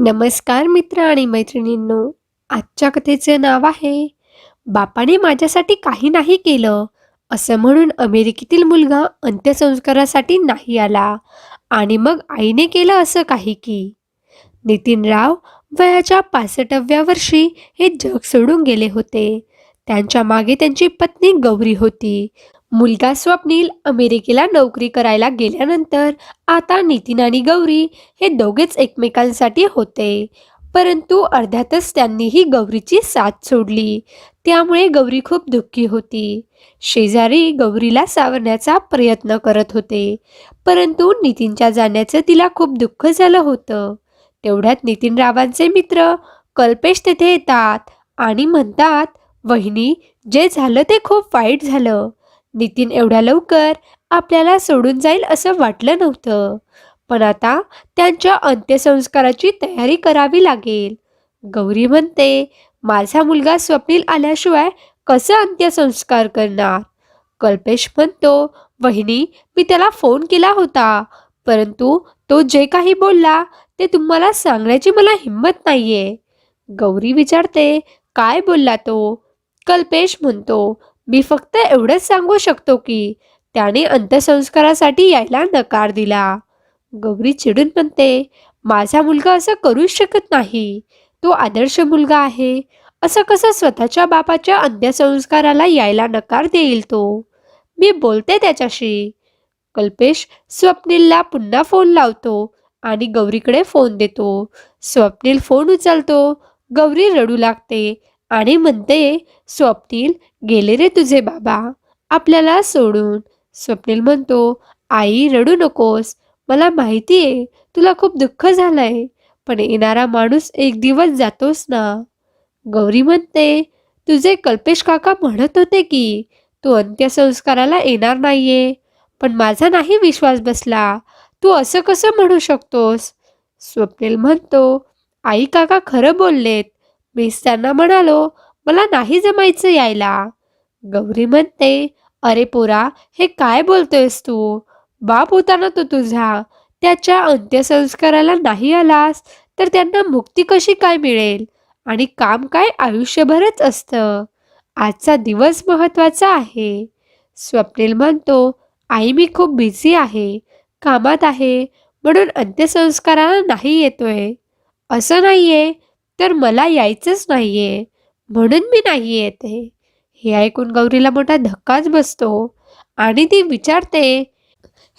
नमस्कार मित्र आणि मैत्रिणींनो आजच्या कथेचं नाव आहे बापाने माझ्यासाठी काही नाही केलं असं म्हणून अमेरिकेतील मुलगा अंत्यसंस्कारासाठी नाही आला आणि मग आईने केलं असं काही की? नितीनराव वयाच्या पासष्टव्या वर्षी हे जग सोडून गेले होते. त्यांच्या मागे त्यांची पत्नी गौरी होती. मुलगा स्वप्नील अमेरिकेला नोकरी करायला गेल्यानंतर आता नितीन आणि गौरी हे दोघेच एकमेकांसाठी होते. परंतु अर्ध्यातच त्यांनीही गौरीची साथ सोडली. त्यामुळे गौरी खूप दुःखी होती. शेजारी गौरीला सावरण्याचा प्रयत्न करत होते. परंतु नितीनच्या जाण्याचं तिला खूप दुःख झालं होतं. तेवढ्यात नितीनरावांचे मित्र कल्पेश तेथे येतात आणि म्हणतात वहिनी जे झालं ते खूप वाईट झालं. नितीन एवढ्या लवकर आपल्याला सोडून जाईल असं वाटलं नव्हतं. पण आता त्यांच्या अंत्यसंस्काराची तयारी करावी लागेल. गौरी म्हणते माझा मुलगा स्वप्नील आल्याशिवाय कसं अंत्यसंस्कार करणार? कल्पेश म्हणतो वहिनी मी त्याला फोन केला होता परंतु तो जे काही बोलला ते तुम्हाला सांगण्याची मला हिंमत नाहीये. गौरी विचारते काय बोलला तो? कल्पेश म्हणतो मी फक्त एवढंच सांगू शकतो की त्याने अंत्यसंस्कारासाठी यायला नकार दिला. गौरी चिडून म्हणते माझा मुलगा असं करूच शकत नाही. तो आदर्श मुलगा आहे. असं कसं स्वतःच्या बापाच्या अंत्यसंस्काराला यायला नकार देईल तो? मी बोलते त्याच्याशी. कल्पेश स्वप्नीलला पुन्हा फोन लावतो आणि गौरीकडे फोन देतो. स्वप्नील फोन उचलतो. गौरी रडू लागते. आणि म्हणते स्वप्नील गेले रे तुझे बाबा. आपल्याला सोडून. स्वप्नील म्हणतो आई रडू नकोस. मला माहिती आहे तुला खूप दुःख झालंय पण येणारा माणूस एक दिवस जातोस ना. गौरी म्हणते तुझे कल्पेश काका म्हणत होते की तू अंत्यसंस्काराला येणार नाहीये. पण माझा नाही विश्वास बसला. तू असं कसं म्हणू शकतोस? स्वप्नील म्हणतो आई काका खरं बोललेत. मीच त्यांना म्हणालो मला नाही जमायचं यायला. गौरी म्हणते अरे पोरा हे काय बोलतोयस तू? बाप होता ना तो तुझा. त्याच्या अंत्यसंस्काराला नाही आलास तर त्यांना मुक्ती कशी काय मिळेल? आणि काम काय आयुष्यभरच असतं? आजचा दिवस महत्त्वाचा आहे. स्वप्नील म्हणतो आई मी खूप बिझी आहे. कामात आहे. म्हणून अंत्यसंस्काराला नाही येतोय. असं नाहीये. तर मला यायचंच नाहीये. म्हणून मी नाही येते. हे ऐकून गौरीला मोठा धक्काच बसतो. आणि ती विचारते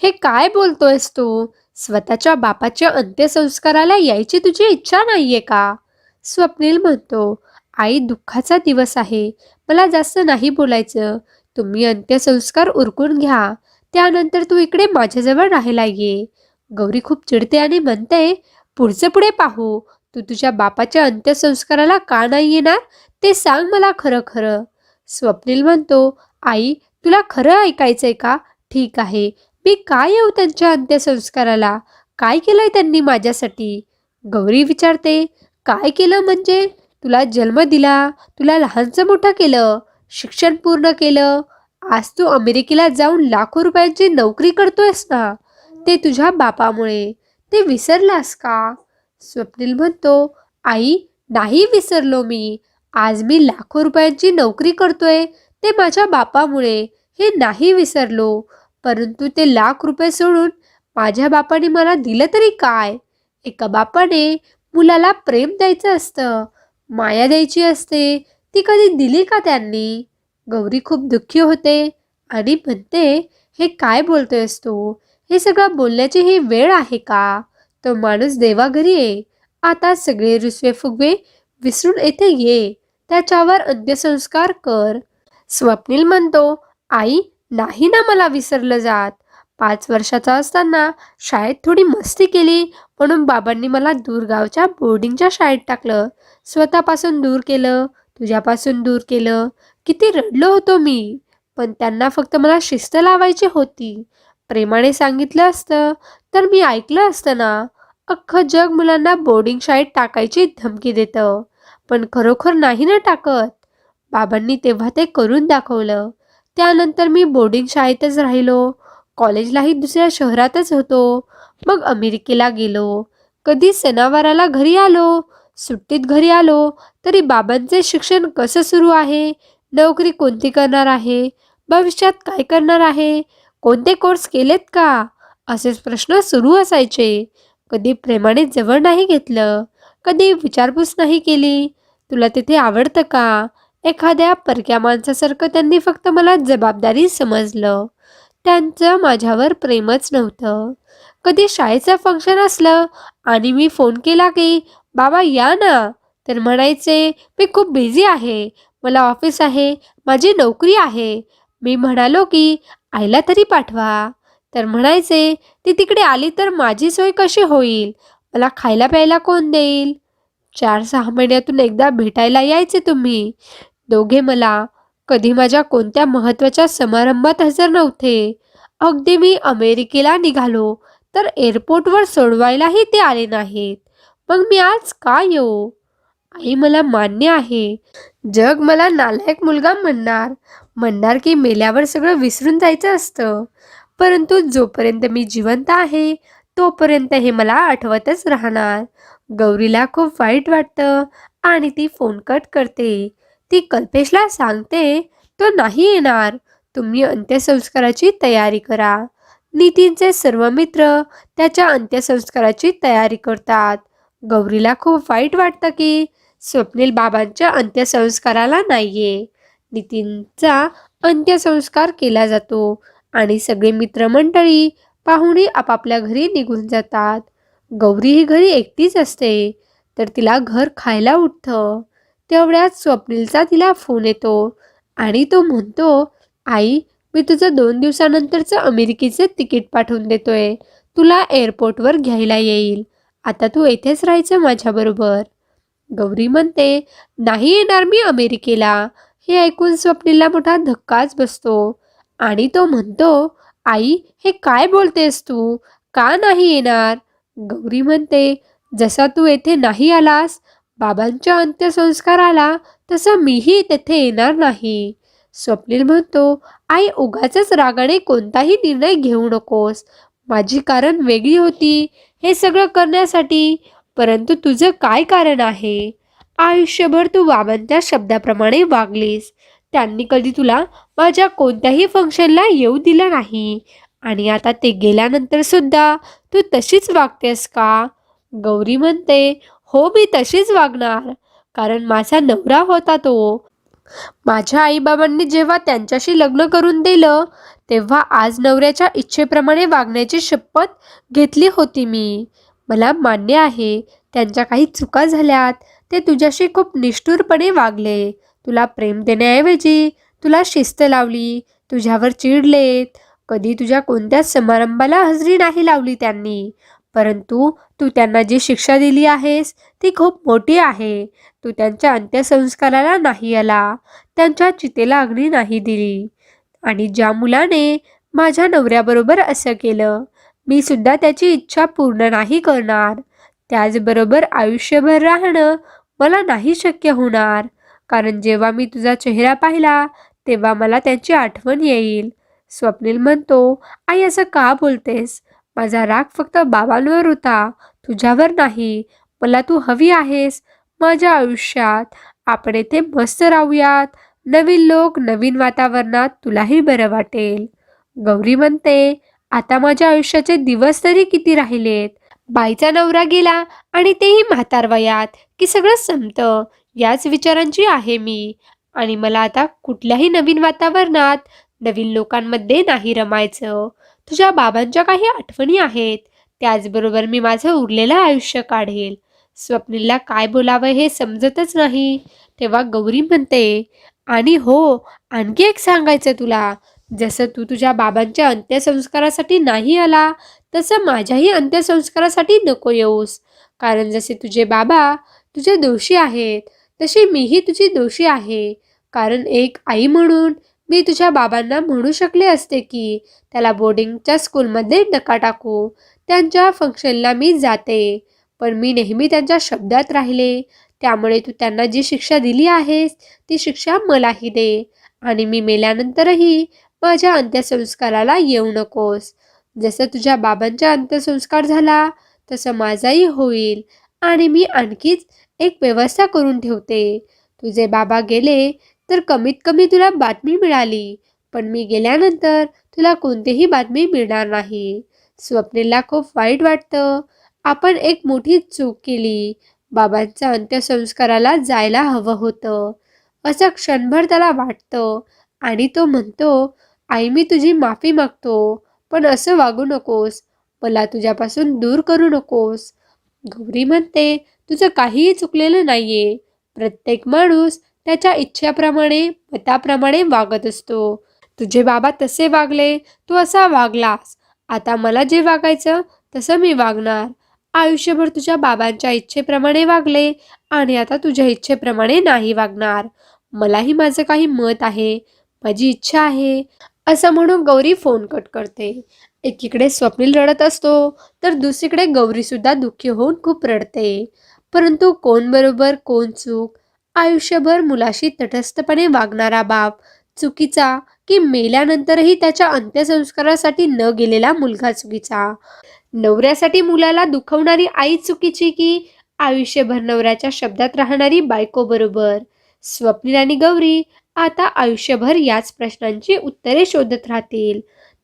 हे काय बोलतोयस तू? स्वतःच्या बापाच्या अंत्यसंस्काराला यायची तुझी इच्छा नाहीये का? स्वप्नील म्हणतो आई दुःखाचा दिवस आहे. मला जास्त नाही बोलायचं. तुम्ही अंत्यसंस्कार उरकून घ्या. त्यानंतर तू इकडे माझ्याजवळ राहायला ये. गौरी खूप चिडते आणि म्हणते पुढचं पुढे पाहू. तू तुझ्या बापाच्या अंत्यसंस्काराला का नाही येणार? ते सांग मला खरं खरं. स्वप्नील म्हणतो आई तुला खरं ऐकायचंय का? ठीक आहे. मी काय येऊ त्यांच्या अंत्यसंस्काराला? काय केलंय त्यांनी माझ्यासाठी? गौरी विचारते काय केलं म्हणजे? तुला जन्म दिला? तुला लहानचं मोठं केलं? शिक्षण पूर्ण केलं? आज तू अमेरिकेला जाऊन लाखो रुपयांची नोकरी करतोयस ना? ते तुझ्या बापामुळे. ते विसरलास का? स्वप्नील म्हणतो आई नाही विसरलो मी. आज मी लाखो रुपयांची नोकरी करतोय. ते माझ्या बापामुळे. हे नाही विसरलो. परंतु ते लाख रुपये सोडून माझ्या बापाने मला दिलं तरी काय? एका बापाने मुलाला प्रेम द्यायचं असतं. माया द्यायची असते. ती कधी दिली का त्यांनी? गौरी खूप दुःखी होते आणि म्हणते हे काय बोलतोयस तू? हे सगळं बोलण्याची ही वेळ आहे का? तो माणूस देवाघरी ये. आता सगळे रुसवे फुगवे विसरून येथे ये. त्याच्यावर अंत्यसंस्कार कर. स्वप्नील म्हणतो आई नाही ना मला विसरलं जात. पाच वर्षाचा असताना शाळेत थोडी मस्ती केली म्हणून बाबांनी मला दूरगावच्या बोर्डिंगच्या शाळेत टाकलं. स्वतःपासून दूर केलं तुझ्यापासून दूर केलं. किती रडलो होतो मी. पण त्यांना फक्त मला शिस्त लावायची होती. प्रेमाने सांगितलं असतं तर मी ऐकलं असतं ना अख्खं जग मुलांना बोर्डिंग शाळेत टाकायची धमकी देतं. पण खरोखर नाही ना टाकत. बाबांनी तेव्हा ते करून दाखवलं. त्यानंतर मी बोर्डिंग शाळेतच राहिलो. कॉलेजलाही दुसऱ्या शहरातच होतो. मग अमेरिकेला गेलो. कधी सणावाराला घरी आलो. सुट्टीत घरी आलो. तरी बाबांचे शिक्षण कसं सुरू आहे? नोकरी कोणती करणार आहे? भविष्यात काय करणार आहे? कोणते कोर्स केलेत का? असेच प्रश्न सुरू असायचे. कधी प्रेमाने जवळ नाही घेतलं कधी विचारपूस नाही केली तुला तिथे आवडतं का? एखाद्या परक्या माणसासारखं त्यांनी फक्त मला जबाबदारी समजलं. त्यांचं माझ्यावर प्रेमच नव्हतं. कधी शाळेचं फंक्शन असलं आणि मी फोन केला की बाबा या ना. तर म्हणायचे मी खूप बिझी आहे. मला ऑफिस आहे. माझी नोकरी आहे. मी म्हणालो की आईला तरी पाठवा. तर म्हणायचे ती तिकडे आली तर माझी सोय कशी होईल? मला खायला प्यायला कोण देईल? चार सहा महिन्यातून एकदा भेटायला यायचे तुम्ही. दोघे मला कधी माझ्या कोणत्या महत्त्वाच्या समारंभात हजर नव्हते. अगदी मी अमेरिकेला निघालो तर एअरपोर्टवर सोडवायलाही ते आले नाहीत. मग मी आज का येऊ? आई मला मान्य आहे. जग मला नालायक मुलगा म्हणणार. म्हणणार की मेल्यावर सगळं विसरून जायचं असतं. परंतु जोपर्यंत मी जिवंत आहे तोपर्यंत हे मला आठवतच राहणार. गौरीला खूप वाईट वाटतं आणि ती फोन कट करते. ती कल्पेशला सांगते तो नाही येणार. तुम्ही अंत्यसंस्काराची तयारी करा. नितीनचे सर्व मित्र त्याच्या अंत्यसंस्काराची तयारी करतात. गौरीला खूप वाईट वाटतं की स्वप्नील बाबांच्या अंत्यसंस्काराला नाहीये. नितीनचा अंत्यसंस्कार केला जातो. आणि सगळे मित्रमंडळी पाहुणे आपापल्या घरी निघून जातात. गौरी ही घरी एकटीच असते तर तिला घर खायला उठतं. तेवढ्यात स्वप्नीलचा तिला फोन येतो आणि तो म्हणतो आई मी तुझं दोन दिवसानंतरचं अमेरिकेचं तिकीट पाठवून देतोय. तुला एअरपोर्टवर घ्यायला येईल. आता तू येथेच राहायचं माझ्याबरोबर. गौरी म्हणते नाही येणार मी अमेरिकेला. हे ऐकून स्वप्नीलला मोठा धक्काच बसतो. आणि तो म्हणतो आई हे काय बोलतेस तू? का नाही येणार? गौरी म्हणते जसा तू येथे नाही आलास बाबांच्या अंत्यसंस्काराला तसं मीही तेथे येणार नाही. स्वप्नील म्हणतो आई उगाच रागाने कोणताही निर्णय घेऊ नकोस. माझी कारण वेगळी होती. हे सगळं करण्यासाठी परंतु तुझं काय कारण आहे? आयुष्यभर तू बाबांच्या शब्दाप्रमाणे वागलीस. त्यांनी कधी तुला माझ्या कोणत्याही फंक्शनला येऊ दिलं नाही. आणि आता ते गेल्यानंतर सुद्धा तू तशीच वागतेस का? गौरी म्हणते हो मी तशीच वागणार कारण माझा नवरा होता तो. माझ्या आईबाबांनी जेव्हा त्यांच्याशी लग्न करून दिलं तेव्हा आज नवऱ्याच्या इच्छेप्रमाणे वागण्याची शपथ घेतली होती मी. मला मान्य आहे त्यांच्या काही चुका झाल्यात ते तुझ्याशी खूप निष्ठुरपणे वागले. तुला प्रेम देण्याऐवजी तुला शिस्त लावली तुझ्यावर चिडलेत. कधी तुझ्या कोणत्याच समारंभाला हजेरी नाही लावली त्यांनी. परंतु तू त्यांना जी शिक्षा दिली आहेस ती खूप मोठी आहे. तू त्यांच्या अंत्यसंस्काराला नाही आला त्यांच्या चितेला अग्नी नाही दिली. आणि ज्या मुलाने माझ्या नवऱ्याबरोबर असं केलं मी सुद्धा त्याची इच्छा पूर्ण नाही करणार. त्याचबरोबर आयुष्यभर राहणं मला नाही शक्य होणार. कारण जेव्हा मी तुझा चेहरा पाहिला तेव्हा मला त्यांची आठवण येईल. स्वप्नील म्हणतो आई असं का बोलतेस? माझा राग फक्त बाबांवर होता. तुझ्यावर नाही. मला तू हवी आहेस. माझ्या आयुष्यात आपण येथे मस्त राहूयात. नवीन लोक नवीन वातावरणात तुलाही बरं वाटेल. गौरी म्हणते आता माझ्या आयुष्याचे दिवस तरी किती राहिलेत? बाईचा नवरा गेला आणि तेही म्हातार वयात की सगळं संपतं. याच विचारांची आहे मी. आणि मला आता कुठल्याही नवीन वातावरणात नवीन लोकांमध्ये नाही रमायचं. तुझ्या बाबांच्या काही आठवणी आहेत. त्याचबरोबर मी माझं उरलेलं आयुष्य काढेल. स्वप्नीलला काय बोलावं हे समजतच नाही. तेव्हा गौरी म्हणते आणि हो आणखी एक सांगायचं तुला. जसं तू तुझ्या बाबांच्या अंत्यसंस्कारासाठी नाही आला तसं माझ्याही अंत्यसंस्कारासाठी नको येऊस. कारण जसे तुझे बाबा तुझे दोषी आहेत तशी मीही तुझी दोषी आहे. कारण एक आई म्हणून मी तुझ्या बाबांना म्हणू शकले असते की त्याला बोर्डिंगच्या स्कूलमध्ये नका टाकू. त्यांच्या फंक्शनला मी जाते. पण मी नेहमी त्यांच्या शब्दात राहिले. त्यामुळे तू त्यांना जी शिक्षा दिली आहेस ती शिक्षा मलाही दे. आणि मी मेल्यानंतरही माझ्या अंत्यसंस्काराला येऊ नकोस. जसं तुझ्या बाबांचा अंत्यसंस्कार झाला तसं माझाही होईल. आणि मी आणखीच एक व्यवस्था करून ठेवते. तुझे बाबा गेले तर कमीत कमी तुला बातमी मिळाली. पण मी गेल्यानंतर तुला कोणतीही बातमी मिळणार नाही. स्वप्नेला खूप वाईट वाटतं. आपण एक मोठी चूक केली. बाबांच्या अंत्यसंस्काराला जायला हवं होतं. असं क्षणभर त्याला वाटतं आणि तो म्हणतो आई मी तुझी माफी मागतो. पण असं वागू नकोस. मला तुझ्यापासून दूर करू नकोस. गौरी म्हणते तुझं काहीही चुकलेलं नाहीये. प्रत्येक माणूस त्याच्या इच्छेप्रमाणे मताप्रमाणे वागत असतो. तुझे बाबा तसे वागले तू असा वागलास. आता मला जे वागायचं तसं मी वागणार. आयुष्यभर तुझ्या बाबांच्या इच्छेप्रमाणे वागले आणि आता तुझ्या इच्छेप्रमाणे नाही वागणार. मलाही माझं काही मत आहे. माझी इच्छा आहे. असं म्हणून गौरी फोन कट करते. एकीकडे स्वप्नील रडत असतो तर दुसरीकडे गौरीसुद्धा दुःखी होऊन खूप रडते. परंतु कोण बरोबर कोण चूक? आयुष्यभर मुलाशी तटस्थपणे वागणारा बाप चुकीचा की मेल्यानंतरही त्याच्या अंत्यसंस्कारासाठी न गेलेला मुलगा चुकीचा? नवऱ्यासाठी मुलाला दुखवणारी आई चुकीची की आयुष्यभर नवऱ्याच्या शब्दात राहणारी बायको बरोबर? स्वप्नील आणि गौरी आता आयुष्यभर याच प्रश्नांची उत्तरे शोधत राहतील.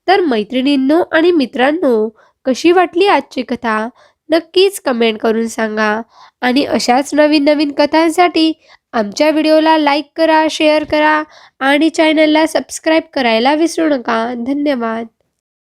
तर मैत्रिणींनो आणि मित्रांनो कशी वाटली आजची कथा? नक्कीच कमेंट करून सांगा. आणि अशाच नवीन नवीन कथांसाठी आमच्या व्हिडिओला लाईक करा शेअर करा आणि चॅनलला सबस्क्राईब करायला विसरू नका. धन्यवाद.